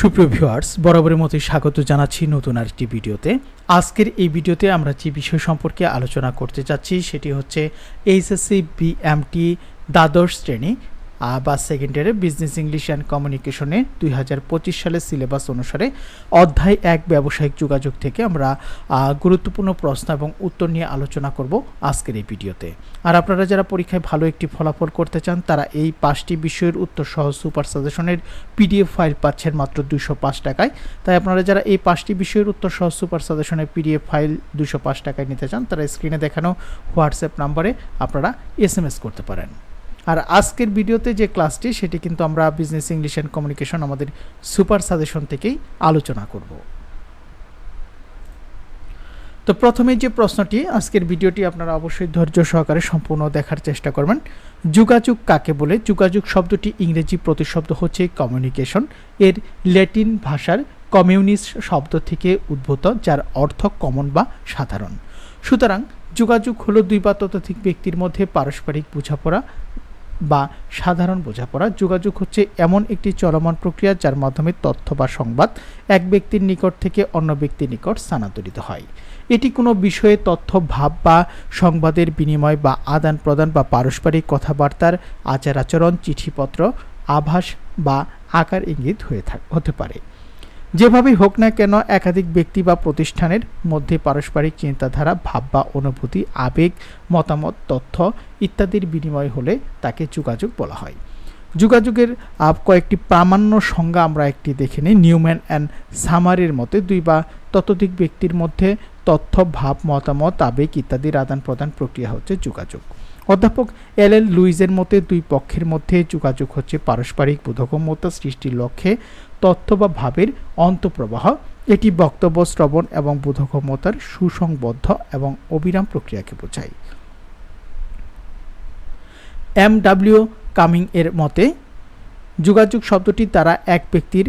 সুপ্রিয় ভিউয়ার্স, বরাবরের মতোই স্বাগত জানাচ্ছি নতুন আরেকটি ভিডিওতে। আজকের এই ভিডিওতে আমরা যে বিষয় সম্পর্কে আলোচনা করতে চাচ্ছি, সেটি হচ্ছে এইচএসসি বিএমটি দ্বাদশ শ্রেণি বা সেকেন্ড ইয়ারে বিজনেস ইংলিশ অ্যান্ড কমিউনিকেশনে দুই হাজার পঁচিশ সালের সিলেবাস অনুসারে অধ্যায় এক ব্যবসায়িক যোগাযোগ থেকে আমরা গুরুত্বপূর্ণ প্রশ্ন এবং উত্তর নিয়ে আলোচনা করব আজকের এই ভিডিওতে। আর আপনারা যারা পরীক্ষায় ভালো একটি ফলাফল করতে চান, তারা এই পাঁচটি বিষয়ের উত্তর সহ সুপার সাজেশনের পিডিএফ ফাইল পাচ্ছেন মাত্র দুশো পাঁচ টাকায়। তাই আপনারা যারা এই পাঁচটি বিষয়ের উত্তর সহ সুপার সাজেশনের পিডিএফ ফাইল দুশো পাঁচ টাকায় নিতে চান, তারা স্ক্রিনে দেখানো হোয়াটসঅ্যাপ নাম্বারে আপনারা এস করতে পারেন। আর আজকের ভিডিওতে যে ক্লাসটি, সেটি কিন্তু আমরা বিজনেস ইংলিশ অ্যান্ড কমিউনিকেশন আমাদের সুপার সাজেশন থেকেই আলোচনা করব। তো প্রথমে যে প্রশ্নটি, আজকের ভিডিওটি আপনারা অবশ্যই ধৈর্য সহকারে সম্পূর্ণ দেখার চেষ্টা করবেন। যোগাযোগ কাকে বলে? যোগাযোগ শব্দটি ইংরেজি প্রতিশব্দ হচ্ছে কমিউনিকেশন এর ল্যাটিন ভাষার কমিউনিস্ট শব্দ থেকে উদ্ভূত, যার অর্থ কমন বা সাধারণ। সুতরাং যোগাযোগ হলো দুই বা ততোধিক ব্যক্তির মধ্যে পারস্পরিক বোঝাপড়া বা সাধারণ বোঝাপড়া যোগাযোগ হচ্ছে এমন একটি চলমান প্রক্রিয়া যার মাধ্যমে তথ্য বা সংবাদ এক ব্যক্তির নিকট থেকে অন্য ব্যক্তির নিকট স্থানান্তরিত হয়। এটি কোনো বিষয়ে তথ্য, ভাব বা সংবাদের বিনিময় বা আদান প্রদান বা পারস্পরিক কথাবার্তার আচার আচরণ, চিঠিপত্র, আভাস বা আকার ইঙ্গিত হয়ে থাক হতে পারে। যেভাবেই হোক না কেন, একাধিক ব্যক্তি বা প্রতিষ্ঠানের মধ্যে পারস্পরিক চিন্তাধারা ভাব বা অনুভূতি, আবেগ, মতামত, তথ্য ইত্যাদির বিনিময় হলে তাকে যোগাযোগ বলা হয়। যোগাযোগের কয়েকটি প্রামাণ্য সংজ্ঞা আমরা একটি দেখে নিই। নিউম্যান অ্যান্ড সামারের মতে দুই বা ততোধিক ব্যক্তির মধ্যে তথ্য, ভাব, মতামত, আবেগ ইত্যাদির আদান প্রদান প্রক্রিয়া হচ্ছে যোগাযোগ। অধ্যাপক এল এল লুইজের মতে দুই পক্ষের মধ্যে যোগাযোগ হচ্ছে পারস্পরিক বোধগম্যতা সৃষ্টির লক্ষ্যে। তথ্য বা ভাবের অন্তঃপ্রবাহ। এটি বক্তব্য, শ্রবণ এবং বোধক্ষমতার সুসংবদ্ধ এবং অবিরাম প্রক্রিয়াকে বোঝায়। এম ডাব্লিউ কামিং এর মতে, যোগাযোগ শব্দটি তারা এক ব্যক্তির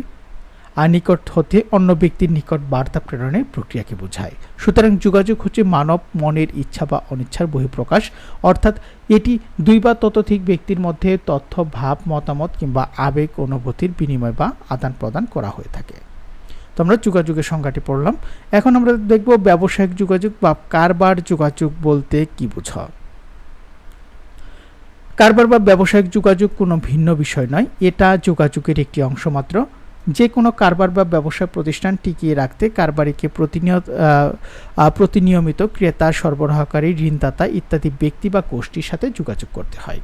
নিকট হতে অন্য ব্যক্তির নিকট বার্তা প্রেরণের প্রক্রিয়াকে বোঝায়। সুতরাং যোগাযোগ হচ্ছে মানব মনের ইচ্ছা বা অনিচ্ছার বহিঃপ্রকাশ, অর্থাৎ এটি দুই বা ততোধিক ব্যক্তির মধ্যে তথ্য, ভাব, মতামত কিংবা আবেগ, অনুভূতির বিনিময় বা আদান প্রদান করা হয়ে থাকে। তো আমরা যোগাযোগের সংজ্ঞাটি পড়লাম। এখন আমরা দেখব ব্যবসায়িক যোগাযোগ বা কারবার যোগাযোগ বলতে কি বোঝা। কারবার বা ব্যবসায়িক যোগাযোগ কোনো ভিন্ন বিষয় নয়, এটা যোগাযোগের একটি অংশ মাত্র। যে কোনো কারবার বা ব্যবসা প্রতিষ্ঠান টিকিয়ে রাখতে কারবারিকে প্রতিনিয়ত প্রতিনিয়মিত ক্রেতা, সরবরাহকারী, ঋণদাতা ইত্যাদি ব্যক্তি বা গোষ্ঠীর সাথে যোগাযোগ করতে হয়।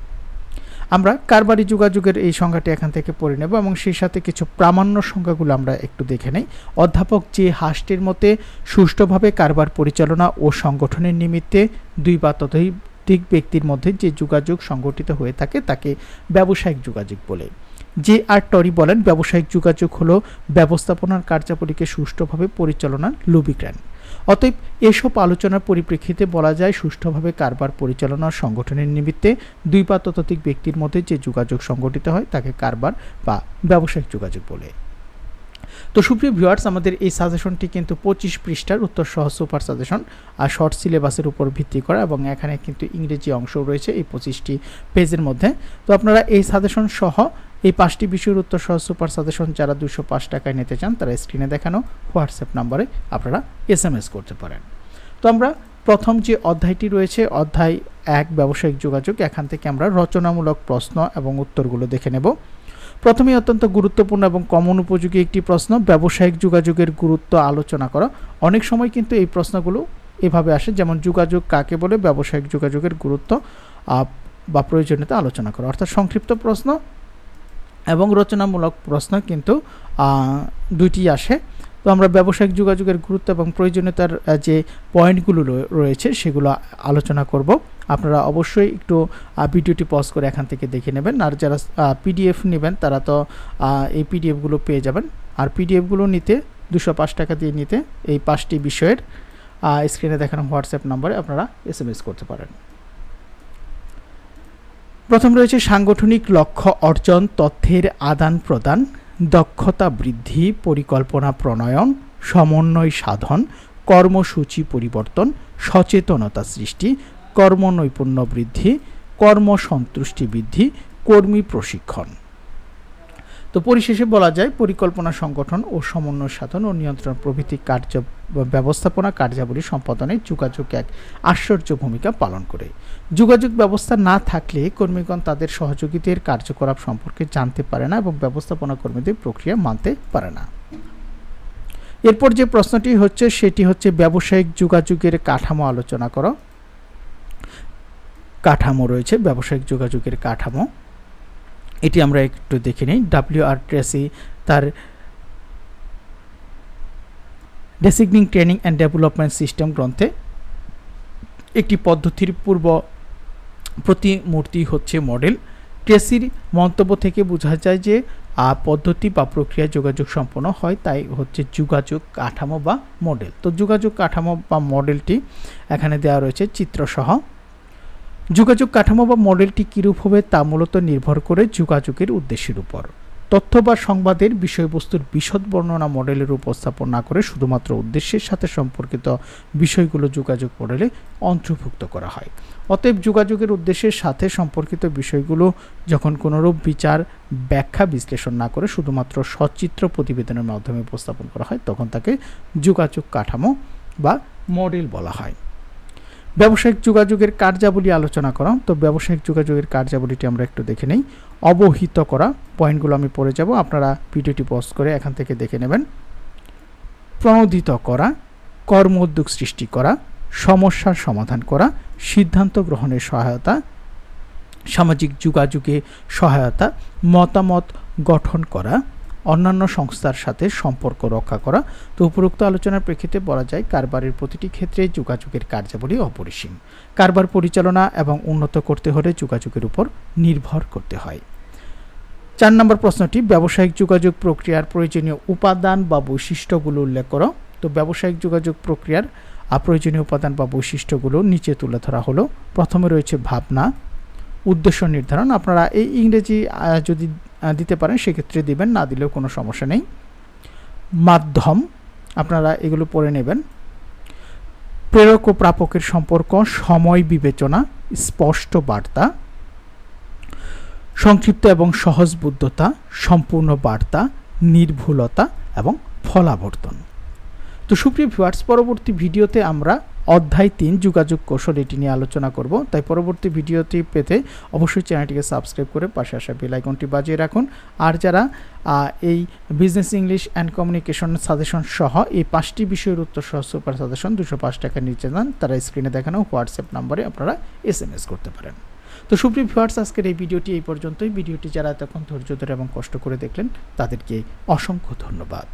আমরা কারবারি যোগাযোগের এই সংজ্ঞাটি এখান থেকে পড়ে নেব এবং সেই সাথে কিছু প্রামাণ্য সংজ্ঞাগুলো আমরা একটু দেখে নেই। অধ্যাপক যে হাসটির মতে সুষ্ঠুভাবে কারবার পরিচালনা ও সংগঠনের নিমিত্তে দুই বা ততোধিক ব্যক্তির মধ্যে যে যোগাযোগ সংগঠিত হয়ে থাকে তাকে ব্যবসায়িক যোগাযোগ বলে। যে আর টরি বলেন, ব্যবসায়িক যোগাযোগ হলো ব্যবস্থাপনার কার্যাবলীকে সুষ্ঠুভাবে পরিচালনার লুবিক্রান অতএব এসব আলোচনার পরিপ্রেক্ষিতে বলা যায়, সুষ্ঠুভাবে কারবার পরিচালনার সংগঠনের নিমিত্তে দুই বা ততোধিক ব্যক্তির মধ্যে যে যোগাযোগ সংগঠিত হয়, তাকে কারবার বা ব্যবসায়িক যোগাযোগ বলে। তো সুপ্রিয় ভিউয়ার্স, আমাদের এই সাজেশনটি কিন্তু পঁচিশ পৃষ্ঠার উত্তর সহ সুপার সাজেশন আর শর্ট সিলেবাসের উপর ভিত্তি করা এবং এখানে কিন্তু ইংরেজি অংশ রয়েছে এই পঁচিশটি পেজের মধ্যে। তো আপনারা এই সাজেশন সহ এই পাঁচটি বিষয়ের উত্তর সহ সুপার সাজেশন যারা দুশো পাঁচ টাকায় নিতে চান, তারা স্ক্রিনে দেখানো হোয়াটসঅ্যাপ নম্বরে আপনারা এস এম এস করতে পারেন। তো আমরা প্রথম যে অধ্যায়টি রয়েছে, অধ্যায় এক, ব্যবসায়িক যোগাযোগ, এখান থেকে আমরা রচনামূলক প্রশ্ন এবং উত্তরগুলো দেখে নেব। প্রথমেই অত্যন্ত গুরুত্বপূর্ণ এবং কমন উপযোগী একটি প্রশ্ন, ব্যবসায়িক যোগাযোগের গুরুত্ব আলোচনা করা। অনেক সময় কিন্তু এই প্রশ্নগুলো এভাবে আসে, যেমন যোগাযোগ কাকে বলে, ব্যবসায়িক যোগাযোগের গুরুত্ব বা প্রয়োজনীয়তা আলোচনা করা। অর্থাৎ সংক্ষিপ্ত প্রশ্ন এবং রচনামূলক প্রশ্ন কিন্তু দুইটি আসে। তো আমরা ব্যবসায়িক যোগাযোগের গুরুত্ব এবং প্রয়োজনীয়তার যে পয়েন্টগুলো রয়ে- রয়েছে সেগুলো আলোচনা করব। আপনারা অবশ্যই একটু ভিডিওটি পজ করে এখান থেকে দেখে নেবেন। আর যারা পিডিএফ নেবেন তারা তো এই পিডিএফগুলো পেয়ে যাবেন। আর পিডিএফগুলো নিতে, দুশো পাঁচ টাকা দিয়ে নিতে এই পাঁচটি বিষয়ের স্ক্রিনে দেখানো হোয়াটসঅ্যাপ নম্বরে আপনারা এস করতে পারেন। প্রথম রয়েছে সাংগঠনিক লক্ষ্য অর্জন, তথ্যের আদান প্রদান, দক্ষতা বৃদ্ধি, পরিকল্পনা প্রণয়ন, সমন্বয় সাধন, কর্মসূচি পরিবর্তন, সচেতনতা সৃষ্টি, কর্মনৈপুণ্য বৃদ্ধি, কর্মসন্তুষ্টি বৃদ্ধি, কর্মী প্রশিক্ষণ। তো পরিশেষে বলা যায় পরিকল্পনা সংগঠন ও সমন্বয় সাধন ও নিয়ন্ত্রণ প্রভৃতি কার্য ব্যবস্থাপনা কার্যাবলী সম্পাদনে যোগাযোগ এক আশ্চর্য ভূমিকা পালন করে। যোগাযোগ ব্যবস্থা না থাকলে কর্মীগণ তাদের সহযোগীদের কার্যকলাপ সম্পর্কে জানতে পারে না এবং ব্যবস্থাপনা কর্মীদের প্রক্রিয়া মানতে পারে না। এরপর যে প্রশ্নটি হচ্ছে, সেটি হচ্ছে ব্যবসায়িক যোগাযোগের কাঠামো আলোচনা করো। কাঠামো রয়েছে, ব্যবসায়িক যোগাযোগের কাঠামো। এটি আমরা একটু দেখে নিই। ডাব্লিউ আর ট্রেসি তার designing training and development system গ্রন্থে একটি পদ্ধতির পূর্ব প্রতিমূর্তি হচ্ছে মডেল। ট্রেসির মন্তব্য থেকে বোঝা যায় যে পদ্ধতি বা প্রক্রিয়া যোগাযোগ সম্পন্ন হয়, তাই হচ্ছে যোগাযোগ কাঠামো বা মডেল। তো যোগাযোগ কাঠামো বা মডেলটি এখানে দেওয়া রয়েছে চিত্রসহ। যোগাযোগ কাঠামো বা মডেলটি কীরূপ হবে তা মূলত নির্ভর করে যোগাযোগের উদ্দেশ্যের উপর। তথ্য বা সংবাদের বিষয়বস্তুর বিশদ বর্ণনা মডেলের উপস্থাপন না করে শুধুমাত্র উদ্দেশ্যের সাথে সম্পর্কিত বিষয়গুলো যোগাযোগ মডেলে অন্তর্ভুক্ত করা হয়। অতএব যোগাযোগের উদ্দেশ্যের সাথে সম্পর্কিত বিষয়গুলো যখন কোনোরূপ বিচার, ব্যাখ্যা, বিশ্লেষণ না করে শুধুমাত্র সচিত্র প্রতিবেদনের মাধ্যমে উপস্থাপন করা হয়, তখন তাকে যোগাযোগ কাঠামো বা মডেল বলা হয়। ব্যবসায়িক যোগাযোগের কার্যাবলী আলোচনা করা তো ব্যবসায়িক যোগাযোগের কার্যাবলীটি আমরা একটু দেখে নেই। অবহিত করা পয়েন্টগুলো আমি পড়ে যাব। আপনারা ভিডিওটি পজ করে এখান থেকে দেখে নেবেন। প্রণোদিত করা, কর্ম উদ্যোগ সৃষ্টি করা, সমস্যার সমাধান করা, সিদ্ধান্ত গ্রহণের সহায়তা, সামাজিক যোগাযোগে সহায়তা, মতামত গঠন করা অন্যান্য সংস্থার সাথে সম্পর্ক রক্ষা করা। তো উপরোক্ত আলোচনার প্রেক্ষিতে বলা যায়, কারবারের প্রতিটি ক্ষেত্রে যোগাযোগের কার্যাবলী অপরিসীম। কারবার পরিচালনা এবং উন্নত করতে হলে যোগাযোগের উপর নির্ভর করতে হয়। চার নম্বর প্রশ্নটি, ব্যবসায়িক যোগাযোগ প্রক্রিয়ার প্রয়োজনীয় উপাদান বা বৈশিষ্ট্যগুলো উল্লেখ করো। তো ব্যবসায়িক যোগাযোগ প্রক্রিয়ার অপ্রয়োজনীয় উপাদান বা বৈশিষ্ট্যগুলো নিচে তুলে ধরা হলো। প্রথমে রয়েছে ভাবনা, উদ্দেশ্য নির্ধারণ। আপনারা এই ইংরেজি যদি দিতে পারেন, সেক্ষেত্রে দিবেন, না দিলেও কোনো সমস্যা নেই। মাধ্যম, আপনারা এগুলো পড়ে নেবেন। প্রেরক ও প্রাপকের সম্পর্ক, সময় বিবেচনা, স্পষ্ট বার্তা, সংক্ষিপ্ত এবং সহজ বুদ্ধতা, সম্পূর্ণ বার্তা, নির্ভুলতা এবং ফলাবর্তন। তো সুপ্রিয় ভিউয়ার্স পরবর্তী ভিডিওতে আমরা অধ্যায় তিন, যোগাযোগ কৌশল, এটি নিয়ে আলোচনা করব। তাই পরবর্তী ভিডিওটি পেতে অবশ্যই চ্যানেলটিকে সাবস্ক্রাইব করে পাশে আসা বেল আইকনটি বাজিয়ে রাখুন। আর যারা এই business English and communication suggestion সহ এই পাঁচটি বিষয়ের উত্তর সহ সুপার সাজেশন দুশো পাঁচ টাকা নিচে যান তারা স্ক্রিনে দেখানো হোয়াটসঅ্যাপ নম্বরে আপনারা এস এম এস করতে পারেন। তো সুপ্রিয় ভিউয়ার্স, আজকের এই ভিডিওটি এই পর্যন্তই। ভিডিওটি যারা এতক্ষণ ধৈর্য ধরে এবং কষ্ট করে দেখলেন, তাদেরকে অসংখ্য ধন্যবাদ।